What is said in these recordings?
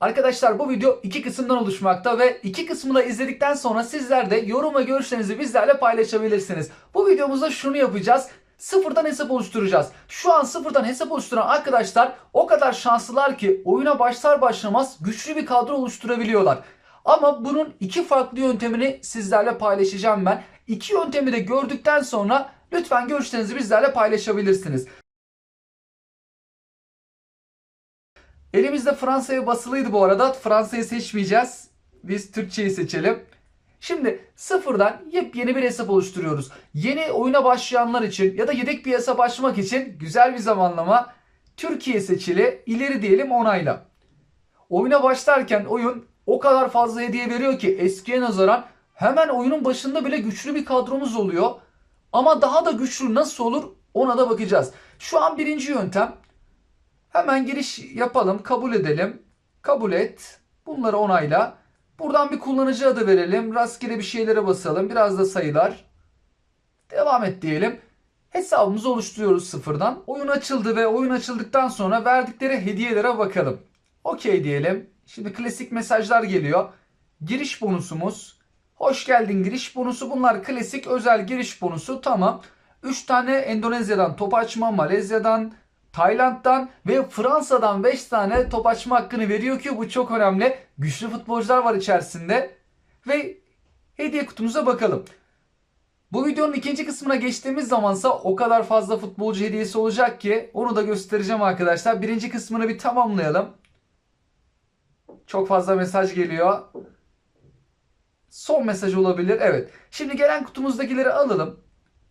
Arkadaşlar bu video iki kısımdan oluşmakta ve iki kısmını da izledikten sonra sizler de yorum ve görüşlerinizi bizlerle paylaşabilirsiniz. Bu videomuzda şunu yapacağız. Sıfırdan hesap oluşturacağız. Şu an sıfırdan hesap oluşturan arkadaşlar o kadar şanslılar ki oyuna başlar başlamaz güçlü bir kadro oluşturabiliyorlar. Ama bunun iki farklı yöntemini sizlerle paylaşacağım ben. İki yöntemi de gördükten sonra lütfen görüşlerinizi bizlerle paylaşabilirsiniz. Elimizde Fransa'ya basılıydı bu arada. Fransa'yı seçmeyeceğiz. Biz Türkçeyi seçelim. Şimdi sıfırdan yepyeni bir hesap oluşturuyoruz. Yeni oyuna başlayanlar için ya da yedek bir hesap açmak için güzel bir zamanlama. Türkiye seçili, ileri diyelim onayla. Oyuna başlarken oyun o kadar fazla hediye veriyor ki eskiye nazaran hemen oyunun başında bile güçlü bir kadromuz oluyor. Ama daha da güçlü nasıl olur ona da bakacağız. Şu an birinci yöntem Hemen giriş yapalım. Kabul edelim. Kabul et. Bunları onayla. Buradan bir kullanıcı adı verelim. Rastgele bir şeylere basalım. Biraz da sayılar. Devam et diyelim. Hesabımızı oluşturuyoruz sıfırdan. Oyun açıldı ve oyun açıldıktan sonra verdikleri hediyelere bakalım. Okey diyelim. Şimdi klasik mesajlar geliyor. Giriş bonusumuz. Hoş geldin giriş bonusu. Bunlar klasik özel giriş bonusu. Tamam. 3 tane Endonezya'dan top açma, Malezya'dan, Tayland'dan ve Fransa'dan 5 tane top açma hakkını veriyor ki bu çok önemli. Güçlü futbolcular var içerisinde. Ve hediye kutumuza bakalım. Bu videonun ikinci kısmına geçtiğimiz zamansa o kadar fazla futbolcu hediyesi olacak ki onu da göstereceğim arkadaşlar. Birinci kısmını bir tamamlayalım. Çok fazla mesaj geliyor. Son mesaj olabilir. Evet. Şimdi gelen kutumuzdakileri alalım.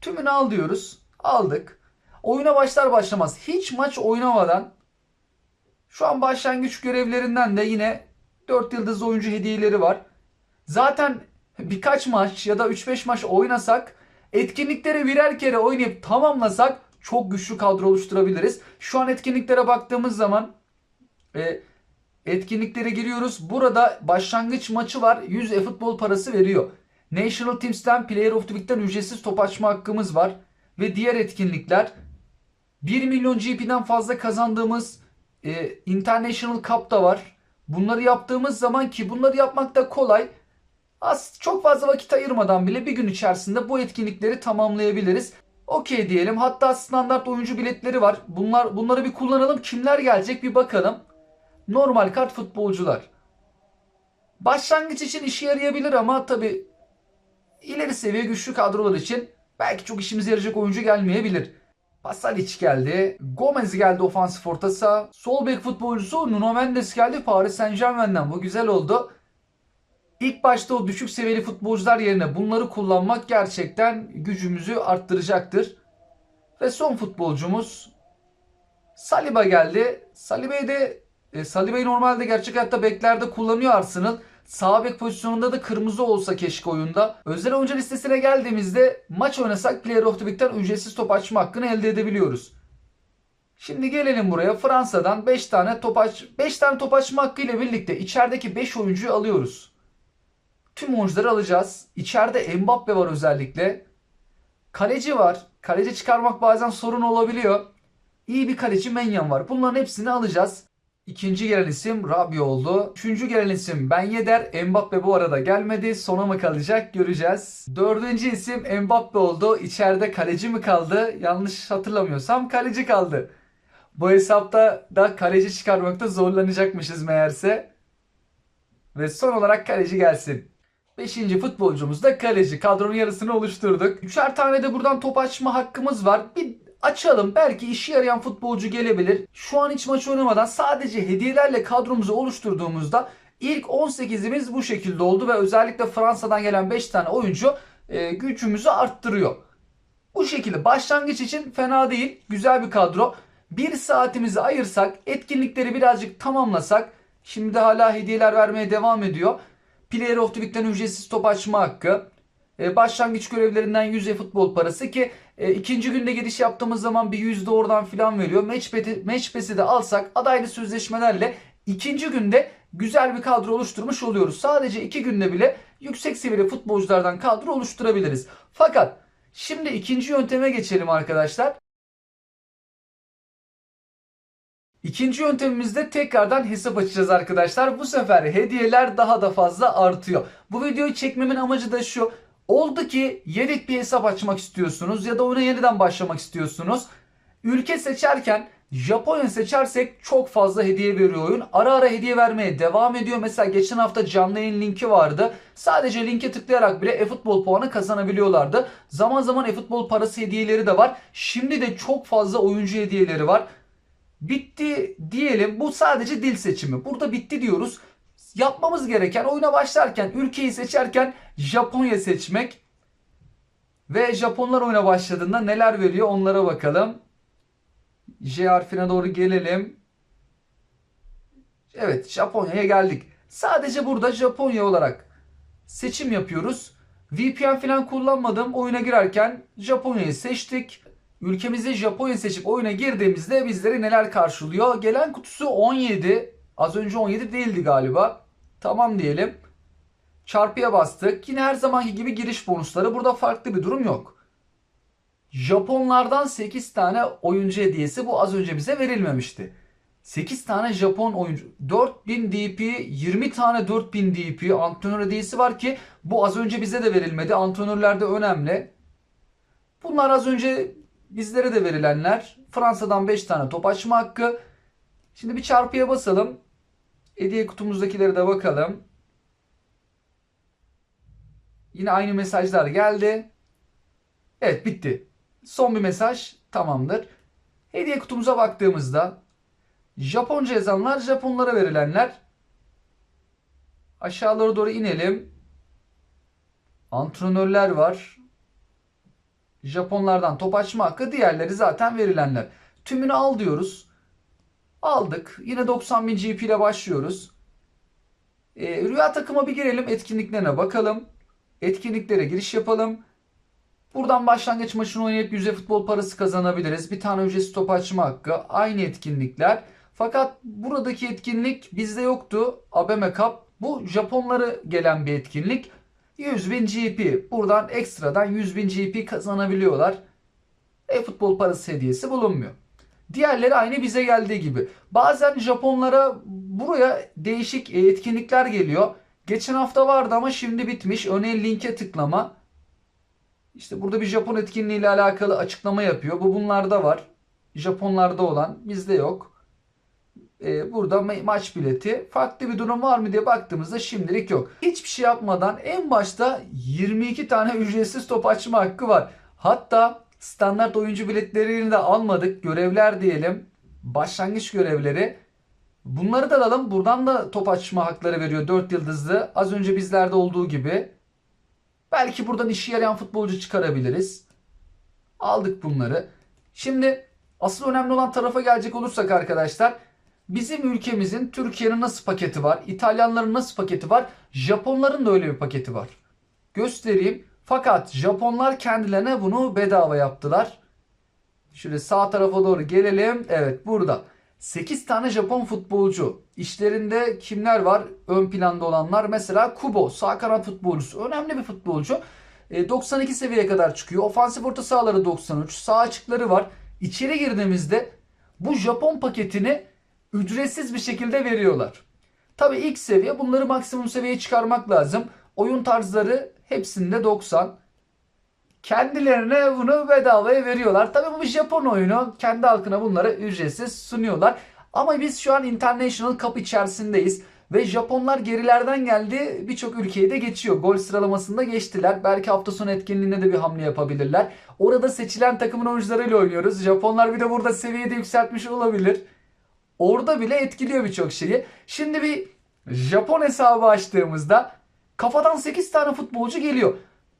Tümünü al diyoruz. Aldık. Oyuna başlar başlamaz hiç maç oynamadan şu an başlangıç görevlerinden de yine 4 yıldız oyuncu hediyeleri var. Zaten birkaç maç ya da 3-5 maç oynasak etkinlikleri birer kere oynayıp tamamlasak çok güçlü kadro oluşturabiliriz. Şu an etkinliklere baktığımız zaman e, etkinliklere giriyoruz. Burada başlangıç maçı var. 100 e-futbol parası veriyor. National Teams'ten Player of the Week'ten ücretsiz top açma hakkımız var. Ve diğer etkinlikler 1 milyon GP'den fazla kazandığımız e, International Cup da var. Bunları yaptığımız zaman ki bunları yapmak da kolay. Az çok fazla vakit ayırmadan bile bir gün içerisinde bu etkinlikleri tamamlayabiliriz. Okey diyelim. Hatta standart oyuncu biletleri var. Bunlar bunları bir kullanalım. Kimler gelecek bir bakalım. Normal kart futbolcular. Başlangıç için işe yarayabilir ama tabi ileri seviye güçlü kadrolar için belki çok işimize yarayacak oyuncu gelmeyebilir. Pasalic geldi. Gomez geldi ofansif orta saha. Sol bek futbolcusu Nuno Mendes geldi Paris Saint Germain'den. Bu güzel oldu. İlk başta o düşük seviyeli futbolcular yerine bunları kullanmak gerçekten gücümüzü arttıracaktır. Ve son futbolcumuz Saliba geldi. Saliba'yı de Saliba'yı normalde gerçek hayatta beklerde kullanıyor Arsenal. Sağ bek pozisyonunda da kırmızı olsa keşke oyunda. Özel oyuncu listesine geldiğimizde maç oynasak Player of the Week'ten ücretsiz top açma hakkını elde edebiliyoruz. Şimdi gelelim buraya. Fransa'dan 5 tane top aç 5 tane top açma hakkı ile birlikte içerideki 5 oyuncuyu alıyoruz. Tüm oyuncuları alacağız. İçeride Mbappe var özellikle. Kaleci var. Kaleci çıkarmak bazen sorun olabiliyor. İyi bir kaleci Menyan var. Bunların hepsini alacağız. İkinci gelen isim Rabi oldu. Üçüncü gelen isim Ben Yedder. Mbappe bu arada gelmedi. Sona mı kalacak göreceğiz. Dördüncü isim Mbappe oldu. İçeride kaleci mi kaldı? Yanlış hatırlamıyorsam kaleci kaldı. Bu hesapta da kaleci çıkarmakta zorlanacakmışız meğerse. Ve son olarak kaleci gelsin. Beşinci futbolcumuz da kaleci. Kadronun yarısını oluşturduk. Üçer tane de buradan top açma hakkımız var. Bir açalım. Belki işe yarayan futbolcu gelebilir. Şu an hiç maç oynamadan sadece hediyelerle kadromuzu oluşturduğumuzda ilk 18'imiz bu şekilde oldu ve özellikle Fransa'dan gelen 5 tane oyuncu e, gücümüzü arttırıyor. Bu şekilde başlangıç için fena değil. Güzel bir kadro. Bir saatimizi ayırsak, etkinlikleri birazcık tamamlasak, şimdi hala hediyeler vermeye devam ediyor. Player of the Week'ten ücretsiz top açma hakkı, başlangıç görevlerinden 100 futbol parası ki e, ikinci günde giriş yaptığımız zaman bir yüzde oradan filan veriyor. Matchpad'i match de alsak adaylı sözleşmelerle ikinci günde güzel bir kadro oluşturmuş oluyoruz. Sadece iki günde bile yüksek seviyeli futbolculardan kadro oluşturabiliriz. Fakat şimdi ikinci yönteme geçelim arkadaşlar. İkinci yöntemimizde tekrardan hesap açacağız arkadaşlar. Bu sefer hediyeler daha da fazla artıyor. Bu videoyu çekmemin amacı da şu. Oldu ki yedek bir hesap açmak istiyorsunuz ya da oyuna yeniden başlamak istiyorsunuz. Ülke seçerken Japonya seçersek çok fazla hediye veriyor oyun. Ara ara hediye vermeye devam ediyor. Mesela geçen hafta canlı yayın linki vardı. Sadece linke tıklayarak bile e-futbol puanı kazanabiliyorlardı. Zaman zaman e-futbol parası hediyeleri de var. Şimdi de çok fazla oyuncu hediyeleri var. Bitti diyelim. Bu sadece dil seçimi. Burada bitti diyoruz. Yapmamız gereken oyuna başlarken, ülkeyi seçerken Japonya seçmek. Ve Japonlar oyuna başladığında neler veriyor onlara bakalım. J harfine doğru gelelim. Evet Japonya'ya geldik. Sadece burada Japonya olarak seçim yapıyoruz. VPN falan kullanmadım. Oyuna girerken Japonya'yı seçtik. Ülkemizde Japonya seçip oyuna girdiğimizde bizleri neler karşılıyor? Gelen kutusu 17. Az önce 17 değildi galiba. Tamam diyelim. Çarpıya bastık. Yine her zamanki gibi giriş bonusları. Burada farklı bir durum yok. Japonlardan 8 tane oyuncu hediyesi bu az önce bize verilmemişti. 8 tane Japon oyuncu 4000 DP 20 tane 4000 DP antrenör hediyesi var ki bu az önce bize de verilmedi. Antrenörler de önemli. Bunlar az önce bizlere de verilenler. Fransa'dan 5 tane top açma hakkı. Şimdi bir çarpıya basalım. Hediye kutumuzdakileri de bakalım. Yine aynı mesajlar geldi. Evet bitti. Son bir mesaj tamamdır. Hediye kutumuza baktığımızda Japonca yazanlar Japonlara verilenler. Aşağılara doğru inelim. Antrenörler var. Japonlardan top açma hakkı diğerleri zaten verilenler. Tümünü al diyoruz. Aldık. Yine 90.000 GP ile başlıyoruz. Ee, rüya takıma bir girelim. Etkinliklerine bakalım. Etkinliklere giriş yapalım. Buradan başlangıç maçını oynayıp yüze futbol parası kazanabiliriz. Bir tane ücretsiz top açma hakkı. Aynı etkinlikler. Fakat buradaki etkinlik bizde yoktu. ABM Cup. Bu Japonları gelen bir etkinlik. 100.000 GP. Buradan ekstradan 100.000 GP kazanabiliyorlar. E-futbol parası hediyesi bulunmuyor. Diğerleri aynı bize geldiği gibi. Bazen Japonlara buraya değişik etkinlikler geliyor. Geçen hafta vardı ama şimdi bitmiş. Örneğin linke tıklama. İşte burada bir Japon etkinliği ile alakalı açıklama yapıyor. Bu bunlarda var. Japonlarda olan bizde yok. Ee, burada ma- maç bileti. Farklı bir durum var mı diye baktığımızda şimdilik yok. Hiçbir şey yapmadan en başta 22 tane ücretsiz top açma hakkı var. Hatta standart oyuncu biletlerini de almadık. Görevler diyelim. Başlangıç görevleri. Bunları da alalım. Buradan da top açma hakları veriyor 4 yıldızlı. Az önce bizlerde olduğu gibi. Belki buradan işe yarayan futbolcu çıkarabiliriz. Aldık bunları. Şimdi asıl önemli olan tarafa gelecek olursak arkadaşlar bizim ülkemizin Türkiye'nin nasıl paketi var? İtalyanların nasıl paketi var? Japonların da öyle bir paketi var. Göstereyim. Fakat Japonlar kendilerine bunu bedava yaptılar. Şöyle sağ tarafa doğru gelelim. Evet burada. 8 tane Japon futbolcu. İşlerinde kimler var? Ön planda olanlar. Mesela Kubo sağ kanat futbolcusu. Önemli bir futbolcu. E, 92 seviyeye kadar çıkıyor. Ofansif orta sahaları 93. Sağ açıkları var. İçeri girdiğimizde bu Japon paketini ücretsiz bir şekilde veriyorlar. Tabi ilk seviye bunları maksimum seviyeye çıkarmak lazım. Oyun tarzları hepsinde 90. Kendilerine bunu bedavaya veriyorlar. Tabii bu Japon oyunu. Kendi halkına bunları ücretsiz sunuyorlar. Ama biz şu an International Cup içerisindeyiz. Ve Japonlar gerilerden geldi. Birçok ülkeyi de geçiyor. Gol sıralamasında geçtiler. Belki hafta sonu etkinliğinde de bir hamle yapabilirler. Orada seçilen takımın oyuncularıyla oynuyoruz. Japonlar bir de burada seviyede yükseltmiş olabilir. Orada bile etkiliyor birçok şeyi. Şimdi bir Japon hesabı açtığımızda kafadan 8 tane futbolcu geliyor.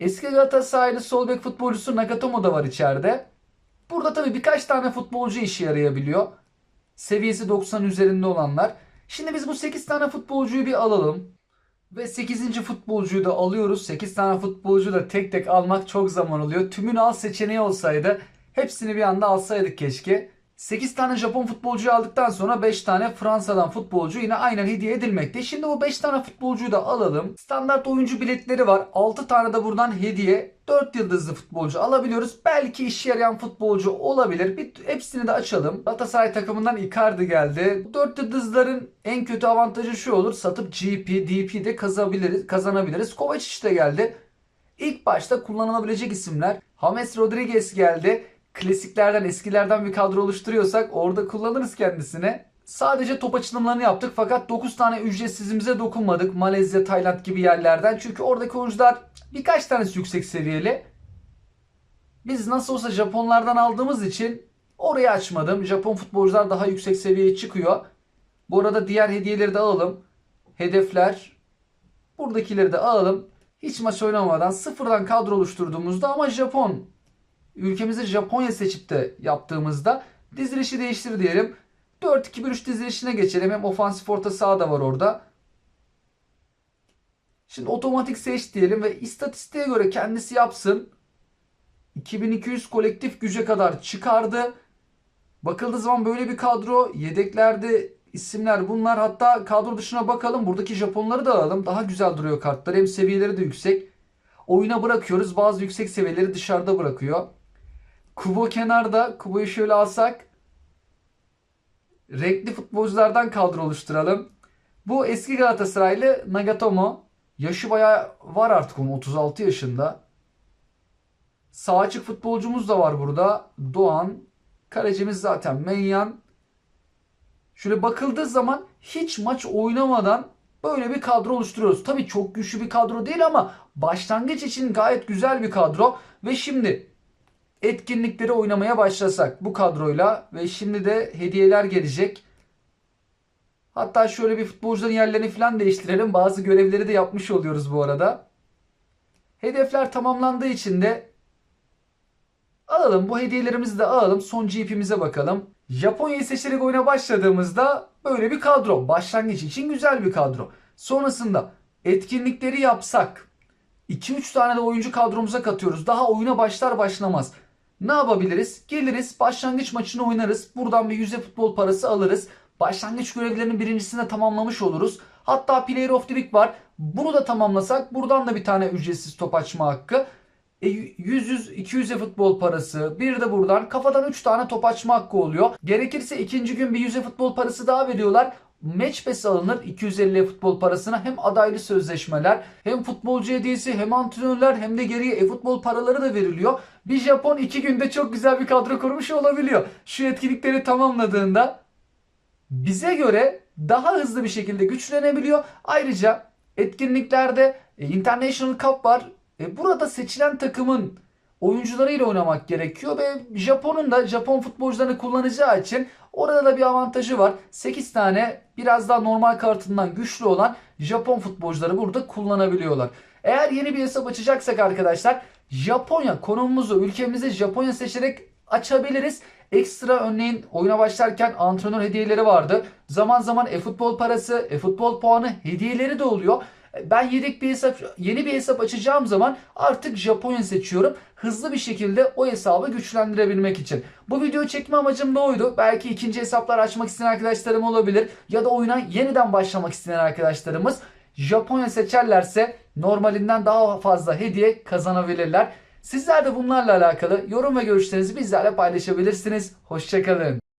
Eski Galatasaraylı sol bek futbolcusu Nagatomo da var içeride. Burada tabii birkaç tane futbolcu işe yarayabiliyor. Seviyesi 90 üzerinde olanlar. Şimdi biz bu 8 tane futbolcuyu bir alalım. Ve 8. futbolcuyu da alıyoruz. 8 tane futbolcu da tek tek almak çok zaman oluyor. Tümünü al seçeneği olsaydı hepsini bir anda alsaydık keşke. 8 tane Japon futbolcuyu aldıktan sonra 5 tane Fransa'dan futbolcu yine aynen hediye edilmekte. Şimdi bu 5 tane futbolcuyu da alalım. Standart oyuncu biletleri var. 6 tane de buradan hediye. 4 yıldızlı futbolcu alabiliyoruz. Belki işe yarayan futbolcu olabilir. Bir, hepsini de açalım. Galatasaray takımından Icardi geldi. 4 yıldızların en kötü avantajı şu olur. Satıp GP, DP de kazanabiliriz. kazanabiliriz. Kovacic de geldi. İlk başta kullanılabilecek isimler. James Rodriguez geldi. Klasiklerden, eskilerden bir kadro oluşturuyorsak orada kullanırız kendisine. Sadece top açılımlarını yaptık fakat 9 tane ücretsizimize dokunmadık. Malezya, Tayland gibi yerlerden. Çünkü oradaki oyuncular birkaç tanesi yüksek seviyeli. Biz nasıl olsa Japonlardan aldığımız için orayı açmadım. Japon futbolcular daha yüksek seviyeye çıkıyor. Bu arada diğer hediyeleri de alalım. Hedefler. Buradakileri de alalım. Hiç maç oynamadan sıfırdan kadro oluşturduğumuzda ama Japon ülkemizi Japonya seçip de yaptığımızda dizilişi değiştir diyelim. 4-2-1-3 dizilişine geçelim. Hem ofansif orta saha da var orada. Şimdi otomatik seç diyelim ve istatistiğe göre kendisi yapsın. 2200 kolektif güce kadar çıkardı. Bakıldığı zaman böyle bir kadro. Yedeklerde isimler bunlar. Hatta kadro dışına bakalım. Buradaki Japonları da alalım. Daha güzel duruyor kartlar. Hem seviyeleri de yüksek. Oyuna bırakıyoruz. Bazı yüksek seviyeleri dışarıda bırakıyor. Kubo kenarda. Kubo'yu şöyle alsak. Renkli futbolculardan kadro oluşturalım. Bu eski Galatasaraylı Nagatomo. Yaşı bayağı var artık onun 36 yaşında. Sağ açık futbolcumuz da var burada. Doğan. Kalecimiz zaten Menyan. Şöyle bakıldığı zaman hiç maç oynamadan böyle bir kadro oluşturuyoruz. Tabii çok güçlü bir kadro değil ama başlangıç için gayet güzel bir kadro. Ve şimdi etkinlikleri oynamaya başlasak bu kadroyla ve şimdi de hediyeler gelecek. Hatta şöyle bir futbolcuların yerlerini falan değiştirelim. Bazı görevleri de yapmış oluyoruz bu arada. Hedefler tamamlandığı için de alalım. Bu hediyelerimizi de alalım. Son GP'mize bakalım. Japonya'yı seçerek oyuna başladığımızda böyle bir kadro. Başlangıç için güzel bir kadro. Sonrasında etkinlikleri yapsak 2-3 tane de oyuncu kadromuza katıyoruz. Daha oyuna başlar başlamaz. Ne yapabiliriz? Geliriz başlangıç maçını oynarız. Buradan bir yüze futbol parası alırız. Başlangıç görevlerinin birincisini de tamamlamış oluruz. Hatta Player of the Week var. Bunu da tamamlasak buradan da bir tane ücretsiz top açma hakkı. E, 100 100 200'e futbol parası. Bir de buradan kafadan 3 tane top açma hakkı oluyor. Gerekirse ikinci gün bir 100'e futbol parası daha veriyorlar. Match pass alınır 250 futbol parasına hem adaylı sözleşmeler hem futbolcu hediyesi hem antrenörler hem de geriye e-futbol paraları da veriliyor. Bir Japon 2 günde çok güzel bir kadro kurmuş olabiliyor. Şu etkinlikleri tamamladığında bize göre daha hızlı bir şekilde güçlenebiliyor. Ayrıca etkinliklerde e, International Cup var. E, burada seçilen takımın oyuncularıyla oynamak gerekiyor ve Japon'un da Japon futbolcularını kullanacağı için orada da bir avantajı var. 8 tane biraz daha normal kartından güçlü olan Japon futbolcuları burada kullanabiliyorlar. Eğer yeni bir hesap açacaksak arkadaşlar Japonya konumumuzu ülkemize Japonya seçerek açabiliriz. Ekstra örneğin oyuna başlarken antrenör hediyeleri vardı. Zaman zaman e-futbol parası, e-futbol puanı hediyeleri de oluyor. Ben yedek bir hesap, yeni bir hesap açacağım zaman artık Japonya seçiyorum. Hızlı bir şekilde o hesabı güçlendirebilmek için. Bu videoyu çekme amacım da oydu. Belki ikinci hesaplar açmak isteyen arkadaşlarım olabilir. Ya da oyuna yeniden başlamak isteyen arkadaşlarımız Japonya seçerlerse normalinden daha fazla hediye kazanabilirler. Sizler de bunlarla alakalı yorum ve görüşlerinizi bizlerle paylaşabilirsiniz. Hoşçakalın.